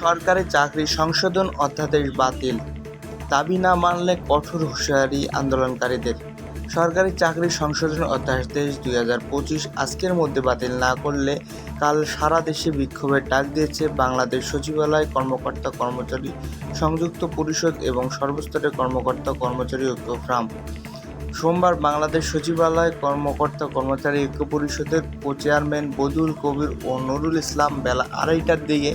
সরকারি চাকরি সংশোধন অধ্যাদেশ বাতিল। দাবি না মানলে কঠোর হুঁশিয়ারি আন্দোলনকারীদের। সরকারি চাকরি সংশোধন অধ্যাদেশ দুই হাজার পঁচিশ আজকের মধ্যে বাতিল না করলে কাল সারা দেশে বিক্ষোভের ডাক দিয়েছে বাংলাদেশ সচিবালয় কর্মকর্তা কর্মচারী সংযুক্ত পরিষদ এবং সর্বস্তরের কর্মকর্তা কর্মচারী ঐক্য ফ্রাম। সোমবার বাংলাদেশ সচিবালয় কর্মকর্তা কর্মচারী ঐক্য পরিষদের কো চেয়ারম্যান বদুল কবির ও নুরুল ইসলাম বেলা আড়াইটার দিকে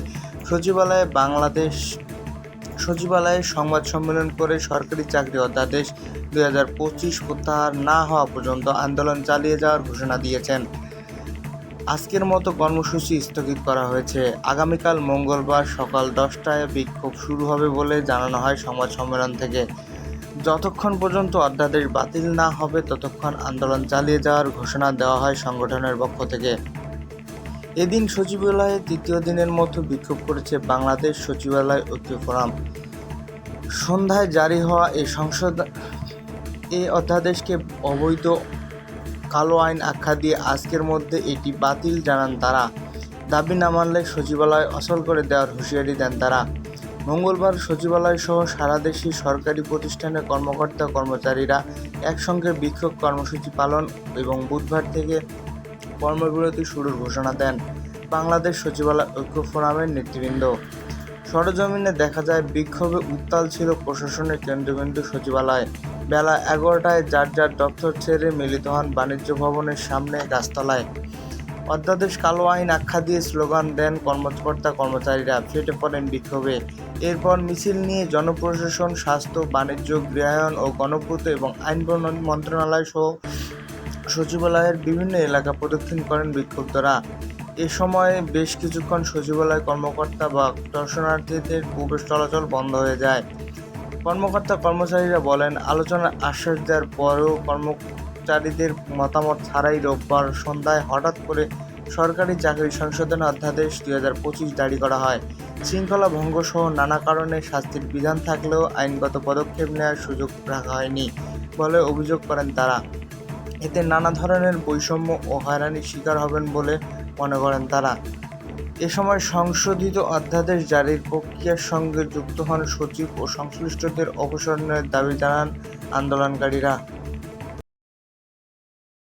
সচিবালয়ে বাংলাদেশ সচিবালয়ে সংবাদ সম্মেলন করে সরকারি চাকরি অধ্যাদেশ দুই হাজার পঁচিশ প্রত্যাহার না হওয়া পর্যন্ত আন্দোলন চালিয়ে যাওয়ার ঘোষণা দিয়েছেন। আজকের মতো কর্মসূচি স্থগিত করা হয়েছে। আগামীকাল মঙ্গলবার সকাল দশটায় বিক্ষোভ শুরু হবে বলে জানানো হয় সংবাদ সম্মেলন থেকে। যতক্ষণ পর্যন্ত অধ্যাদেশ বাতিল না হবে, ততক্ষণ আন্দোলন চালিয়ে যাওয়ার ঘোষণা দেওয়া হয় সংগঠনের পক্ষ থেকে। এদিন সচিবালয়ে তৃতীয় দিনের মতো বিক্ষোভ করেছে বাংলাদেশ সচিবালয় ঐক্য ফোরাম। সন্ধ্যায় জারি হওয়া এই সংসদ এই অধ্যাদেশকে অবৈধ কালো আইন আখ্যা দিয়ে আজকের মধ্যে এটি বাতিল জানান তারা। দাবি না মানলে সচিবালয় অচল করে দেওয়ার হুঁশিয়ারি দেন তারা। মঙ্গলবার সচিবালয় সহ সারা দেশে সরকারি প্রতিষ্ঠানের কর্মকর্তা কর্মচারীরা একসঙ্গে বিক্ষোভ কর্মসূচি পালন এবং বুধবার থেকে কর্মবিরতি শুরুর ঘোষণা দেন বাংলাদেশ সচিবালয় ঐক্য ফোরামের নেতৃবৃন্দ। সরজমিনে দেখা যায় বিক্ষোভে উত্তাল ছিল প্রশাসনের কেন্দ্রবিন্দু সচিবালয়। বেলা এগারোটায় যার যার দপ্তর ছেড়ে মিলিত হন বাণিজ্য ভবনের সামনে গাছতলায়। অধ্যাদেশ কালো আইন আখ্যা দিয়ে স্লোগান দেন কর্মকর্তা কর্মচারীরা, ফেটে পড়েন বিক্ষোভে। এরপর মিছিল নিয়ে জনপ্রশাসন, স্বাস্থ্য, বাণিজ্য, গৃহায়ন ও গণপূর্ত এবং আইন মন্ত্রণালয় সহ সচিবালয়ের বিভিন্ন এলাকা প্রদক্ষিণ করেন বিক্ষুব্ধরা। এ সময় বেশ কিছুক্ষণ সচিবালয় কর্মকর্তা বা দর্শনার্থীদের প্রবেশ চলাচল বন্ধ হয়ে যায়। কর্মকর্তা কর্মচারীরা বলেন, আলোচনার আশ্বাস দেওয়ার পরেও কর্মচারীদের মতামত ছাড়াই রোববার সন্ধ্যায় হঠাৎ করে সরকারি চাকরি সংশোধন অধ্যাদেশ দুই হাজার পঁচিশ জারি করা হয়। শৃঙ্খলা ভঙ্গ সহ নানা কারণে শাস্তির বিধান থাকলেও আইনগত পদক্ষেপ নেওয়ার সুযোগ রাখা হয়নি বলে অভিযোগ করেন তারা। এতে নানা ধরনের বৈষম্য ও হয়রানির শিকার হবেন বলে মনে করেন তারা। এ সময় সংশোধিত অধ্যাদেশ জারির প্রক্রিয়ার সঙ্গে যুক্ত হন সচিব ও সংশ্লিষ্টদের অপসারণের দাবি জানান আন্দোলনকারীরা।